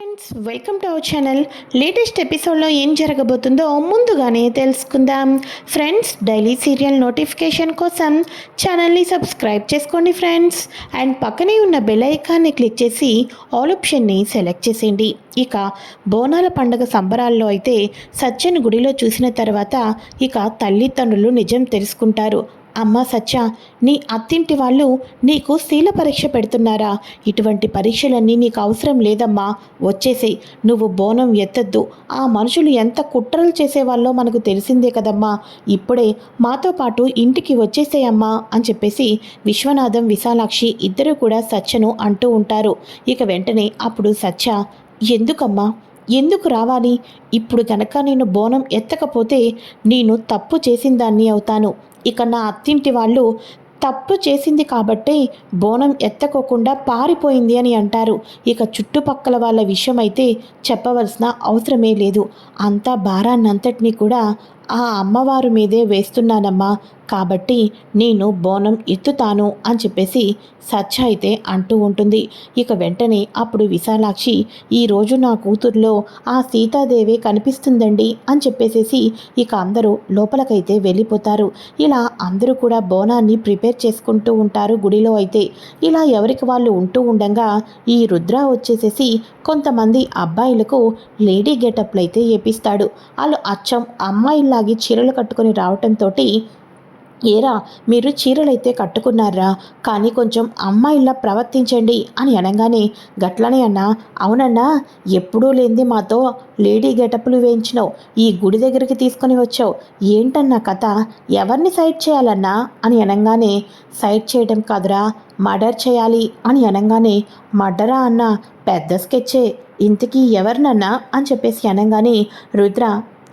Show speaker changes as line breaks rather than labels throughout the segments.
Friends welcome to our channel latest ఎపిసోడ్లో ఏం జరగబోతుందో ముందుగానే తెలుసుకుందాం. ఫ్రెండ్స్ డైలీ సీరియల్ నోటిఫికేషన్ కోసం ఛానల్ని సబ్స్క్రైబ్ చేసుకోండి ఫ్రెండ్స్ అండ్ పక్కనే ఉన్న బెల్ ఐకాన్ని క్లిక్ చేసి ఆల్ ఆప్షన్ని సెలెక్ట్ చేసేయండి. ఇక బోనాల పండగ సంబరాల్లో అయితే సత్యను గుడిలో చూసిన తర్వాత ఇక తల్లిదండ్రులు నిజం తెలుసుకుంటారు. అమ్మ సత్య నీ అత్తింటి వాళ్ళు నీకు శీల పరీక్ష పెడుతున్నారా? ఇటువంటి పరీక్షలన్నీ నీకు అవసరం లేదమ్మా. వచ్చేసేయ్ నువ్వు బోనం ఎత్తద్దు. ఆ మనుషులు ఎంత కుట్రలు చేసేవాళ్ళో మనకు తెలిసిందే కదమ్మా. ఇప్పుడే మాతో పాటు ఇంటికి వచ్చేసేయమ్మా అని చెప్పేసి విశ్వనాథం విశాలాక్షి ఇద్దరు కూడా సత్యను అంటూ ఉంటారు. ఇక వెంటనే అప్పుడు సత్య ఎందుకమ్మా? ఎందుకు రావాలి? ఇప్పుడు గనక నేను బోనం ఎత్తకపోతే నేను తప్పు చేసిన దాన్ని అవుతాను. ఇక నా అత్తింటి వాళ్ళు తప్పు చేసింది కాబట్టి బోనం ఎత్తకోకుండా పారిపోయింది అని అంటారు. ఇక చుట్టుపక్కల వాళ్ళ విషయం అయితే చెప్పవలసిన అవసరమే లేదు. అంతా భారాన్నంతటినీ కూడా ఆ అమ్మవారు మీదే వేస్తున్నానమ్మా కాబట్టి నేను బోనం ఎత్తుతాను అని చెప్పేసి సత్య అయితే అంటూ ఉంటుంది. ఇక వెంటనే అప్పుడు విశాలాక్షి ఈరోజు నా కూతుర్లో ఆ సీతాదేవి కనిపిస్తుందండి అని చెప్పేసేసి ఇక అందరూ లోపలకైతే వెళ్ళిపోతారు. ఇలా అందరూ కూడా బోనాన్ని ప్రిపేర్ చేసుకుంటూ ఉంటారు గుడిలో అయితే. ఇలా ఎవరికి వాళ్ళు ఉంటూ ఉండగా ఈ రుద్ర వచ్చేసేసి కొంతమంది అబ్బాయిలకు లేడీ గెటప్లు అయితే వేపిస్తాడు వాళ్ళు అచ్చం అమ్మాయిలాగి చీరలు కట్టుకొని రావటంతో ఏరా మీరు చీరలైతే కట్టుకున్నారా? కానీ కొంచెం అమ్మాయిలా ప్రవర్తించండి అని అనగానే గట్లనే అన్నా అవునన్నా ఎప్పుడూ లేనిది మాతో లేడీ గెటప్లు వేయించినావు ఈ గుడి దగ్గరికి తీసుకొని వచ్చావు. ఏంటన్నా కథ? ఎవరిని సైడ్ చేయాలన్నా? అని అనగానే సైడ్ చేయడం కాదురా మర్డర్ చేయాలి అని అనగానే మర్డరా అన్న పెద్ద స్కెచ్చే ఇంతకీ ఎవరినన్నా? అని చెప్పేసి అనగానే రుద్ర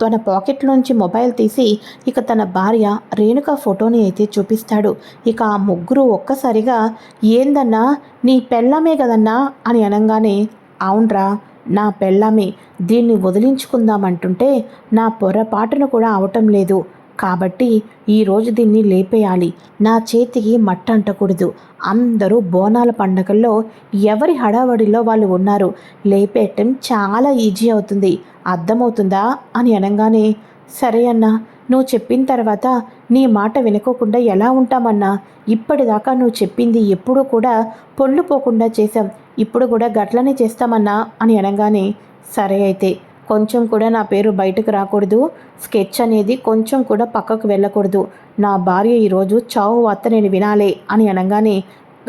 తన పాకెట్లోంచి మొబైల్ తీసి ఇక తన భార్య రేణుక ఫోటోని అయితే చూపిస్తాడు. ఇక ఆ ముగ్గురు ఒక్కసారిగా ఏందన్నా నీ పెళ్ళమే కదన్నా? అని అనగానే అవునరా నా పెళ్ళమే. దీన్ని వదిలించుకుందామంటుంటే నా పొరపాటును కూడా అవటం లేదు. కాబట్టి ఈరోజు దీన్ని లేపేయాలి. నా చేతికి మట్ట అంటకూడదు. అందరూ బోనాల పండగల్లో ఎవరి హడావడిలో వాళ్ళు ఉన్నారు. లేపేయటం చాలా ఈజీ అవుతుంది. అర్థమవుతుందా? అని అనగానే సరే అన్నా నువ్వు చెప్పిన తర్వాత నీ మాట వినుకోకుండా ఎలా ఉంటామన్నా? ఇప్పటిదాకా నువ్వు చెప్పింది ఎప్పుడూ కూడా పొళ్ళు పోకుండా చేశాం. ఇప్పుడు కూడా గట్లనే చేస్తామన్నా? అని అనగానే సరే అయితే కొంచెం కూడా నా పేరు బయటకు రాకూడదు. స్కెచ్ అనేది కొంచెం కూడా పక్కకు వెళ్ళకూడదు. నా భార్య ఈరోజు చావు వార్త నేను వినాలే అని అనగానే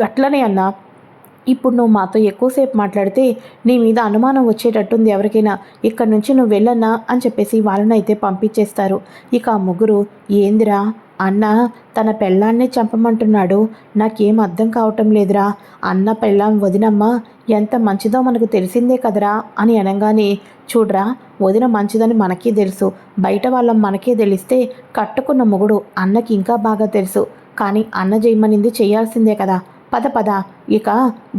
గట్లనే అన్నా ఇప్పుడు నువ్వు మాతో ఎక్కువసేపు మాట్లాడితే నీ మీద అనుమానం వచ్చేటట్టుంది ఎవరికైనా. ఇక్కడి నుంచి నువ్వు వెళ్ళన్నా అని చెప్పేసి వాళ్ళని అయితే పంపించేస్తారు. ఇక ఆ ముగ్గురు ఏందిరా అన్న తన పెళ్ళాన్నే చంపమంటున్నాడు. నాకేం అర్థం కావటం లేదురా. అన్న పెళ్ళాం వదినమ్మ ఎంత మంచిదో మనకు తెలిసిందే కదరా అని అనగానే చూడరా వదిన మంచిదని మనకే తెలుసు. బయట వాళ్ళం మనకే తెలిస్తే కట్టుకున్న మొగుడు అన్నకి ఇంకా బాగా తెలుసు. కానీ అన్న చేయమనింది చేయాల్సిందే కదా. పద పద. ఇక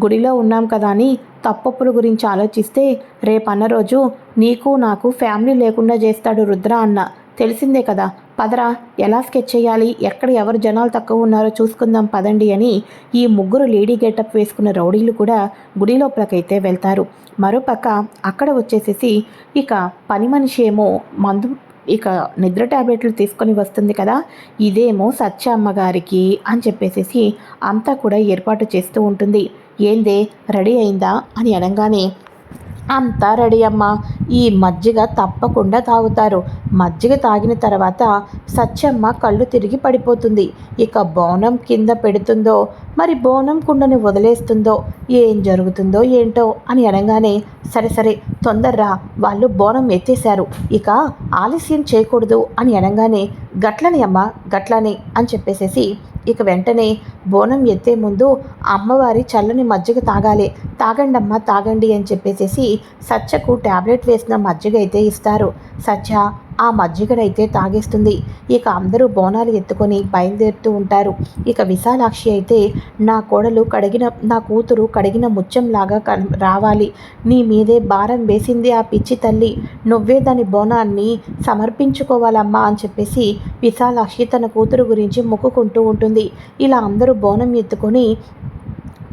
గుడిలో ఉన్నాం కదా అని తప్పప్పుల గురించి ఆలోచిస్తే రేపన్న రోజు నీకు నాకు ఫ్యామిలీ లేకుండా చేస్తాడు రుద్ర అన్న. తెలిసిందే కదా. పదరా ఎలా స్కెచ్ చేయాలి? ఎక్కడ ఎవరు జనాలు తక్కువ ఉన్నారో చూసుకుందాం పదండి అని ఈ ముగ్గురు లేడీ గెటప్ వేసుకున్న రౌడీలు కూడా గుడి లోపలకైతే వెళ్తారు. మరోపక్క అక్కడ వచ్చేసేసి ఇక పని మనిషి ఏమో మందు ఇక నిద్ర ట్యాబ్లెట్లు తీసుకొని వస్తుంది కదా. ఇదేమో సత్య అమ్మగారికి అని చెప్పేసేసి అంతా కూడా ఏర్పాటు చేస్తూ ఉంటుంది. ఏందే రెడీ అయిందా? అని అనగానే అంతా రెడీ అమ్మా. ఈ మజ్జిగ తప్పకుండా తాగుతారు. మజ్జిగ తాగిన తర్వాత సత్యమ్మ కళ్ళు తిరిగి పడిపోతుంది. ఇక బోనం కింద పెడుతుందో మరి బోనం కుండని వదిలేస్తుందో ఏం జరుగుతుందో ఏంటో అని అనగానే సరే సరే తొందర్రా వాళ్ళు బోనం ఎత్తేశారు. ఇక ఆలస్యం చేయకూడదు అని అనగానే గట్లని అమ్మ గట్లని అని చెప్పేసేసి ఇక వెంటనే బోనం ఎత్తే ముందు అమ్మవారి చల్లని మజ్జిగ తాగాలి. తాగండమ్మా తాగండి అని చెప్పేసేసి సత్యకు ట్యాబ్లెట్ వేసిన మజ్జిగ అయితే ఇస్తారు. సత్య ఆ మజ్జిగడైతే తాగేస్తుంది. ఇక అందరూ బోనాలు ఎత్తుకొని బయలుదేరుతూ ఉంటారు. ఇక విశాలాక్షి అయితే నా కోడలు కడిగిన నా కూతురు కడిగిన ముచ్చంలాగా కన్ రావాలి. నీ మీదే భారం వేసింది ఆ పిచ్చి తల్లి. నువ్వే దాని బోనాన్ని సమర్పించుకోవాలమ్మా అని చెప్పేసి విశాలాక్షి తన కూతురు గురించి మొక్కుకుంటూ ఉంటుంది. ఇలా అందరూ బోనం ఎత్తుకొని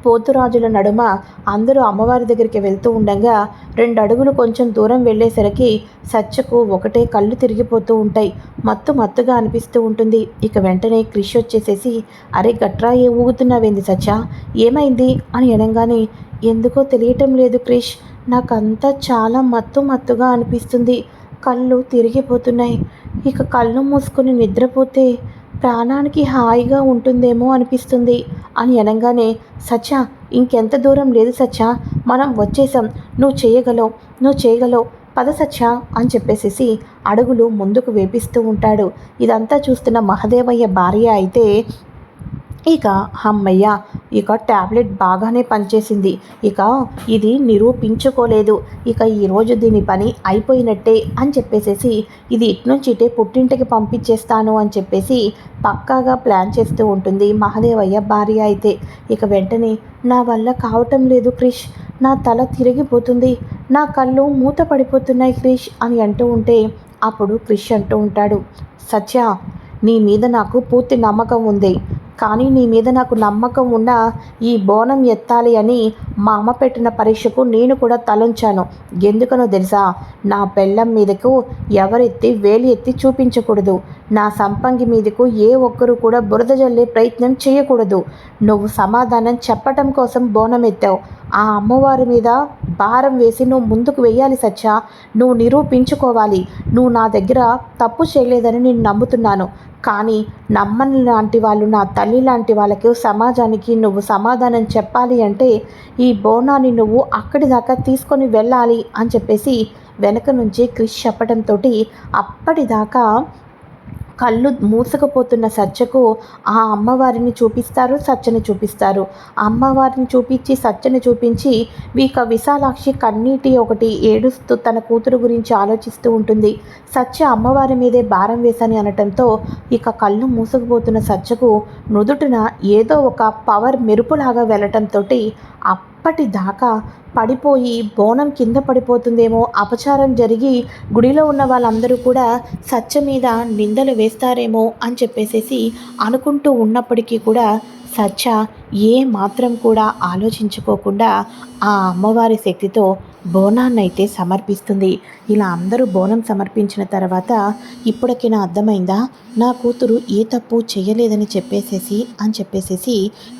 పోతురాజుల నడుమ అందరూ అమ్మవారి దగ్గరికి వెళ్తూ ఉండగా రెండు అడుగులు కొంచెం దూరం వెళ్ళేసరికి సత్యకు ఒకటే కళ్ళు తిరిగిపోతూ ఉంటాయి. మత్తు మత్తుగా అనిపిస్తూ ఉంటుంది. ఇక వెంటనే క్రిష్ వచ్చేసేసి అరే గట్రా ఏ ఊగుతున్నావేంది సత్య? ఏమైంది? అని అనగానే ఎందుకో తెలియటం లేదు క్రిష్. నాకంతా చాలా మత్తు మత్తుగా అనిపిస్తుంది. కళ్ళు తిరిగిపోతున్నాయి. ఇక కళ్ళు మూసుకొని నిద్రపోతే ప్రాణానికి హాయిగా ఉంటుందేమో అనిపిస్తుంది. అని అనగానే సచ్చ ఇంకెంత దూరం లేదు సచ్చ మనం వచ్చేసాం నువ్వు చేయగలవు. నువ్వు చేయగలవు. పద సచ్చ అని చెప్పేసేసి అడుగులు ముందుకు వేపిస్తూ ఉంటాడు. ఇదంతా చూస్తున్న మహదేవయ్య భార్య అయితే ఇక అమ్మయ్య ఇక ట్యాబ్లెట్ బాగానే పనిచేసింది. ఇక ఇది నిరూపించుకోలేదు. ఇక ఈరోజు దీని పని అయిపోయినట్టే అని చెప్పేసేసి ఇది ఇట్నుంచి ఇటే పుట్టింటికి పంపించేస్తాను అని చెప్పేసి పక్కాగా ప్లాన్ చేస్తూ ఉంటుంది మహదేవయ్య భార్య అయితే. ఇక వెంటనే నా వల్ల కావటం లేదు క్రిష్. నా తల తిరిగిపోతుంది. నా కళ్ళు మూత పడిపోతున్నాయి క్రిష్ అని అంటూ ఉంటే అప్పుడు క్రిష్ అంటూ ఉంటాడు. సత్య నీ మీద నాకు పూర్తి నమ్మకం ఉంది. కానీ నీ మీద నాకు నమ్మకం ఉన్న ఈ బోనం ఎత్తాలి అని మా అమ్మ పెట్టిన పరీక్షకు నేను కూడా తలంచాను. ఎందుకనో తెలుసా? నా పెళ్ళం మీదకు ఎవరెత్తి వేలి ఎత్తి చూపించకూడదు. నా సంపంగి మీదకు ఏ ఒక్కరూ కూడా బురద జల్లే ప్రయత్నం చేయకూడదు. నువ్వు సమాధానం చెప్పటం కోసం బోనం ఎత్తావు ఆ అమ్మవారి మీద భారం వేసి నువ్వు ముందుకు వెయ్యాలి సత్య. నువ్వు నిరూపించుకోవాలి. నువ్వు నా దగ్గర తప్పు చేయలేదని నేను నమ్ముతున్నాను. కానీ నమ్మని లాంటి వాళ్ళు నా తల్లి లాంటి వాళ్ళకి సమాజానికి నువ్వు సమాధానం చెప్పాలి అంటే ఈ బోనాన్ని నువ్వు అక్కడి దాకా తీసుకొని వెళ్ళాలి అని చెప్పేసి వెనక నుంచి క్రిష్ చెప్పడంతో అప్పటిదాకా కళ్ళు మూసుకుపోతున్న సత్యకు ఆ అమ్మవారిని చూపిస్తారు సత్యని చూపిస్తారు. అమ్మవారిని చూపించి సత్యని చూపించి వీక విశాలాక్షి కన్నీటి ఒకటి ఏడుస్తూ తన కూతురు గురించి ఆలోచిస్తూ ఉంటుంది. సత్య అమ్మవారి మీదే భారం వేశాని అనటంతో ఇక కళ్ళు మూసుకుపోతున్న సత్యకు నుదుటిన ఏదో ఒక పవర్ మెరుపులాగా వెళ్ళటంతో అప్పటిదాకా పడిపోయి బోనం కింద పడిపోతుందేమో అపచారం జరిగి గుడిలో ఉన్న వాళ్ళందరూ కూడా సత్య మీద నిందలు వేస్తారేమో అని చెప్పేసేసి అనుకుంటూ ఉన్నప్పటికీ కూడా సత్య ఏ మాత్రం కూడా ఆలోచించుకోకుండా ఆ అమ్మవారి శక్తితో బోనాన్నైతే సమర్పిస్తుంది. ఇలా అందరూ బోనం సమర్పించిన తర్వాత ఇప్పటికి నా అర్థమైందా? నా కూతురు ఏ తప్పు చేయలేదని చెప్పేసేసి అని చెప్పేసేసి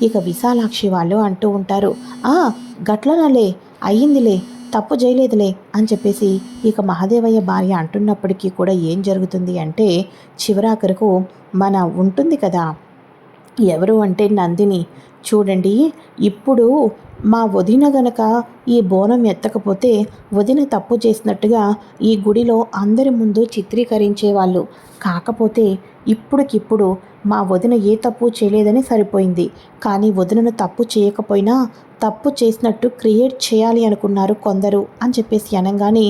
ఇక విశాలాక్షి వాళ్ళు అంటూ ఉంటారు. ఆ గట్లనలే అయ్యిందిలే తప్పు చేయలేదులే అని చెప్పేసి ఇక మహాదేవయ్య భార్య అంటున్నప్పటికీ కూడా ఏం జరుగుతుంది అంటే చివరాఖరకు మన ఉంటుంది కదా. ఎవరు అంటే నందిని. చూడండి ఇప్పుడు మా వదిన గనక ఈ బోనం ఎత్తకపోతే వదిన తప్పు చేసినట్టుగా ఈ గుడిలో అందరి ముందు చిత్రీకరించేవాళ్ళు. కాకపోతే ఇప్పుడుకిప్పుడు మా వదిన ఏ తప్పు చేయలేదని సరిపోయింది. కానీ వదినను తప్పు చేయకపోయినా తప్పు చేసినట్టు క్రియేట్ చేయాలి అనుకున్నారు కొందరు అని చెప్పేసి అనగానే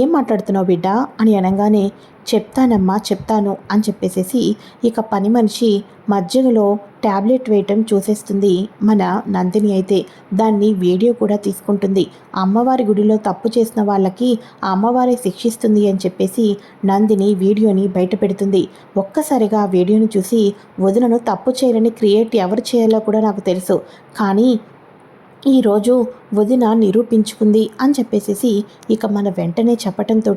ఏం మాట్లాడుతున్నావు బిడ్డ? అని అనగానే చెప్తానమ్మా చెప్తాను అని చెప్పేసేసి ఇక పని మనిషి మధ్యలో ట్యాబ్లెట్ వేయటం చూసేస్తుంది మన నందిని అయితే. దాన్ని వీడియో కూడా తీసుకుంటుంది. అమ్మవారి గుడిలో తప్పు చేసిన వాళ్ళకి అమ్మవారే శిక్షిస్తుంది అని చెప్పేసి నందిని వీడియోని బయట పెడుతుంది. ఒక్కసారిగా వీడియోని చూసి వదినను తప్పు చేయాలని క్రియేట్ ఎవరు చేయాలో కూడా నాకు తెలుసు. కానీ ఈరోజు వదిన నిరూపించుకుంది అని చెప్పేసేసి ఇక మన వెంటనే చెప్పటంతో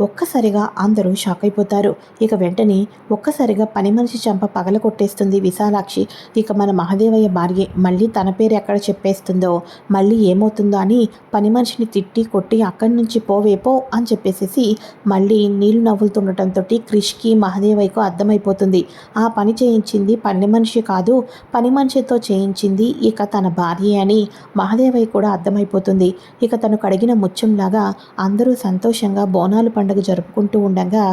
ఒక్కసారిగా అందరూ షాక్ అయిపోతారు. ఇక వెంటనే ఒక్కసారిగా పని మనిషి చంప పగల కొట్టేస్తుంది విశాలాక్షి. ఇక మన మహదేవయ్య భార్య మళ్ళీ తన పేరు ఎక్కడ చెప్పేస్తుందో మళ్ళీ ఏమవుతుందో అని పని మనిషిని తిట్టి కొట్టి అక్కడి నుంచి పోవేపో అని చెప్పేసేసి మళ్ళీ నీళ్ళు నవ్వులుతుండటంతో క్రిష్కి మహదేవయ్యకు అర్థమైపోతుంది. ఆ పని చేయించింది పని మనిషి కాదు పని మనిషితో చేయించింది ఇక తన భార్య అని మహదేవయ్య కూడా కూడా అర్థమైపోతుంది. ఇక తను కడిగిన ముత్యంలాగా అందరూ సంతోషంగా బోనాలు పండుగ జరుపుకుంటూ ఉండగా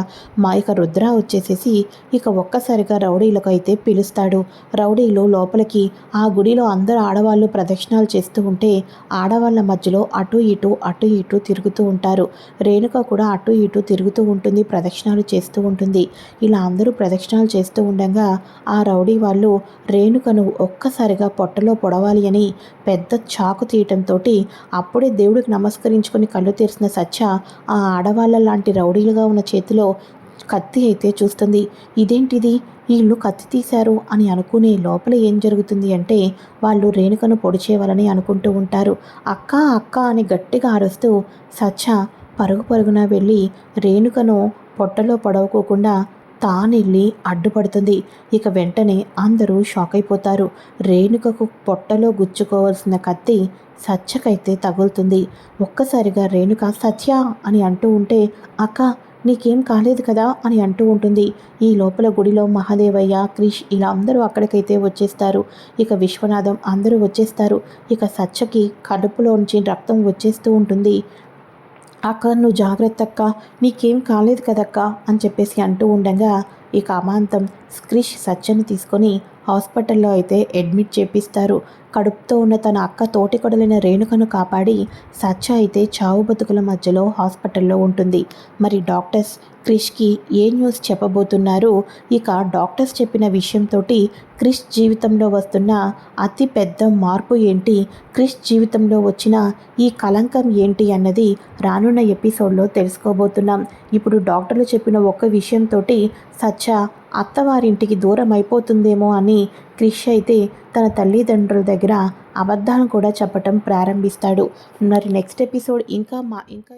మా ఇక రుద్ర వచ్చేసేసి ఇక ఒక్కసారిగా రౌడీలకు అయితే పిలుస్తాడు. రౌడీలు లోపలికి ఆ గుడిలో అందరు ఆడవాళ్ళు ప్రదక్షిణాలు చేస్తూ ఉంటే ఆడవాళ్ళ మధ్యలో అటు ఇటు అటు ఇటు తిరుగుతూ ఉంటారు. రేణుక కూడా అటు ఇటు తిరుగుతూ ఉంటుంది ప్రదక్షిణాలు చేస్తూ ఉంటుంది. ఇలా అందరూ ప్రదక్షిణాలు చేస్తూ ఉండగా ఆ రౌడీ వాళ్ళు రేణుకను ఒక్కసారిగా పొట్టలో పొడవాలి అని పెద్ద చాకు తీయటం తోటి అప్పుడే దేవుడికి నమస్కరించుకొని కళ్ళు తెరిచిన సత్య ఆ ఆడవాళ్ళ లాంటి రౌడీలుగా ఉన్న చేతిలో కత్తి అయితే చూస్తుంది. ఇదేంటిది? వీళ్ళు కత్తి తీశారు అని అనుకునే లోపల ఏం జరుగుతుంది అంటే వాళ్ళు రేణుకను పొడిచేవాలని అనుకుంటూ ఉంటారు. అక్క అక్క అని గట్టిగా అరుస్తూ సచ్చ పరుగు పరుగున వెళ్ళి రేణుకను పొట్టలో పడవకోకుండా తానెళ్ళి అడ్డుపడుతుంది. ఇక వెంటనే అందరూ షాక్ అయిపోతారు రేణుకకు పొట్టలో గుచ్చుకోవాల్సిన కత్తి సత్యకైతే తగులుతుంది. ఒక్కసారిగా రేణుక సత్య అని అంటూ ఉంటే అక్క నీకేం కాలేదు కదా అని అంటూ ఉంటుంది. ఈ లోపల గుడిలో మహాదేవయ్య క్రిష్ ఇలా అందరూ అక్కడికైతే వచ్చేస్తారు. ఇక విశ్వనాథం అందరూ వచ్చేస్తారు. ఇక సత్యకి కడుపులోంచి రక్తం వచ్చేస్తూ ఉంటుంది. అక్క నువ్వు జాగ్రత్త అక్క నీకేం కాలేదు కదక్క అని చెప్పేసి అంటూ ఉండగా ఇక అమాంతం స్క్రిష్ సత్యని తీసుకొని హాస్పిటల్లో అయితే అడ్మిట్ చేపిస్తారు. కడుపుతో ఉన్న తన అక్క తోటికొడలైన రేణుకను కాపాడి సత్య అయితే చావు బతుకుల మధ్యలో హాస్పిటల్లో ఉంటుంది. మరి డాక్టర్స్ క్రిష్కి ఏ న్యూస్ చెప్పబోతున్నారు? ఇక డాక్టర్స్ చెప్పిన విషయంతో క్రిష్ జీవితంలో వస్తున్న అతి పెద్ద మార్పు ఏంటి? క్రిష్ జీవితంలో వచ్చిన ఈ కలంకం ఏంటి అన్నది రానున్న ఎపిసోడ్లో తెలుసుకోబోతున్నాం. ఇప్పుడు డాక్టర్లు చెప్పిన ఒక్క విషయంతో సత్య అత్తవారింటికి దూరం అయిపోతుందేమో అని క్రిష్ అయితే తన తల్లిదండ్రుల దగ్గర అబద్ధాలు కూడా చెప్పటం ప్రారంభిస్తాడు. మరి నెక్స్ట్ ఎపిసోడ్ ఇంకా మా ఇంకా